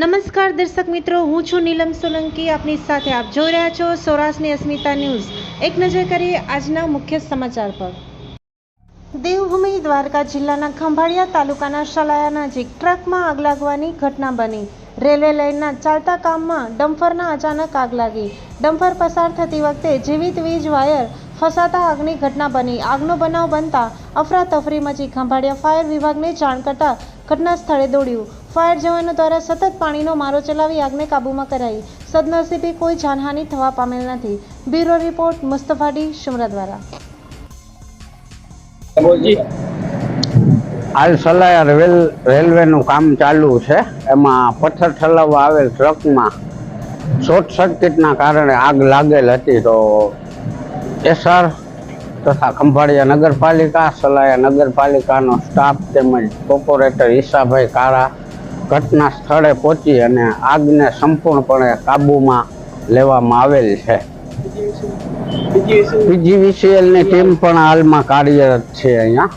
નમસ્કાર દર્શક મિત્રો, હું છું નીલમ સોલંકી. આપની સાથે આપ જોઈ રહ્યા છો સૌરાષ્ટ્રની અસ્મિતા ન્યૂઝ. એક નજર કરીએ આજના મુખ્ય સમાચાર પર. દેવભૂમિ દ્વારકા જિલ્લાના ખંભાળિયા તાલુકાના શલાયા નજીક ટ્રકમાં આગ લાગવાની ઘટના બની. રેલવે લાઇનના ચાલતા કામમાં ડમ્ફરના અચાનક આગ લાગી. ડમ્ફર પસાર થતી વખતે જીવિત વીજ વાયર ફસાતા આગની ઘટના બની. આગનો બનાવ બનતા અફરાતફરી મચી ખંભાળિયા. ફાયર વિભાગને જાણ કરતા ઘટના સ્થળે દોડ્યું. ફાયર જવાનો દ્વારા સતત પાણીનો મારો ચલાવી આગને કાબૂમાં કરાઈ. સદનસીબે કોઈ જાનહાનિ થવા પામેલ નથી. બ્યુરો રિપોર્ટ મુસ્તફાડી શુમરા દ્વારા હાલ સલાયા રેલ રેલવેનું કામ ચાલુ છે. એમાં પથ્થર ઠલાવવા આવેલ ટ્રકમાં શોર્ટ સર્કિટના કારણે આગ લાગેલ હતી તો એસઆર તથા ખંભાળિયા નગરપાલિકા સલાયા નગરપાલિકાનો સ્ટાફ તેમજ કોર્પોરેટર ઈશાભાઈ કારા ઘટના સ્થળે પહોંચી અને આગને સંપૂર્ણપણે કાબૂમાં લેવામાં આવેલ છે. પીજીવીસીએલની ટીમ પણ હાલમાં કાર્યરત છે અહીંયા.